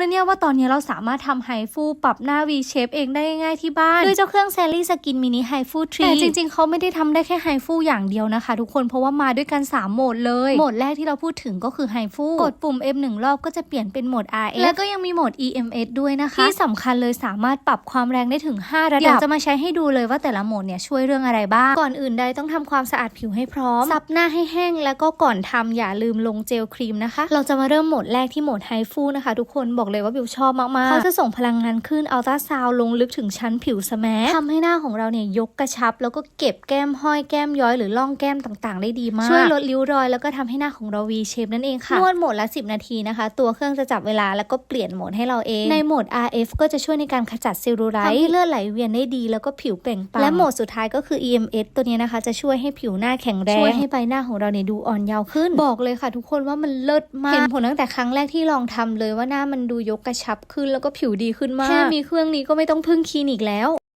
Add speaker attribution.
Speaker 1: นะเนี่ยว่าตอนนี้เราสามารถทำไฮฟูปรับหน้า V shape เองได้ง่ายๆที่บ้านด้วยเจ้าเครื่อง Sally Skin Mini h i f u 3แต่จริงๆ เขาไม่ได้ทำได้แค่ไฮฟูอย่างเดียวนะคะ ทุกคนเพราะว่ามาด้วยกัน 3 โหมดเลย โหมดแรกที่เราพูดถึงก็คือไฮฟูกดปุ่ม M 1รอบก็จะเปลี่ยนเป็นโหมด RF แล้วก็ยังมีโหมด EMS ด้วยนะคะ ที่สำคัญเลยสามารถปรับความแรงได้ถึง 5 ระดับเดี๋ยวจะมาใช้ให้ดูเลยว่าแต่ละโหมดเนี่ยช่วยเรื่องอะไรบ้างก่อนอื่นใดต้องทำความสะอาดผิวให้พร้อมซับหน้าให้แห้งแล้วก็ก่อนทำอย่าลืมลงเจลครีมนะคะ เราจะมาเริ่มโหมดแรกที่โหมดไฮฟูนะคะ ทุกคนบอกเลยว่าบิวชอบมากๆเขาจะส่งพลังงานขึ้นอัลตราซาวลงลึกถึงชั้นผิวสแมัทำให้หน้าของเราเนี่ยยกกระชับ แล้วก็เก็บแก้มห้อยแก้มย้อยหรือล่องแก้มต่างๆ ได้ดีมาก ช่วยลดริ้วรอยแล้วก็ทำให้หน้าของเรา V shape นั่นเองค่ะนวดโหมดละ 10 นาทีนะคะ ตัวเครื่องจะจับเวลาแล้วก็เปลี่ยนโหมดให้เราเอง ในโหมด RF ก็จะช่วยในการขจัดเซลลูไลท์ทำให้เลือดไหลเวียนได้ดีแล้วก็ผิวเปล่งปลั่งและโหมดสุดท้ายก็คือ EMS ตัวนี้นะคะ จะช่วยให้ผิวหน้าแข็งแรงช่วยให้ใบหน้าของเราเนี่ยดูอ่อนเยาว์ขึ้น บอกเลยค่ะ ทุกคนว่ามันเลิศมากเห็นผลตั้งแต่ครั้งแรกที่ลองทำเลยว่าหน้ามันดูยกกระชับขึ้นแล้วก็ผิวดีขึ้นมาก แค่มีเครื่องนี้ก็ไม่ต้องพึ่งคลินิกแล้ว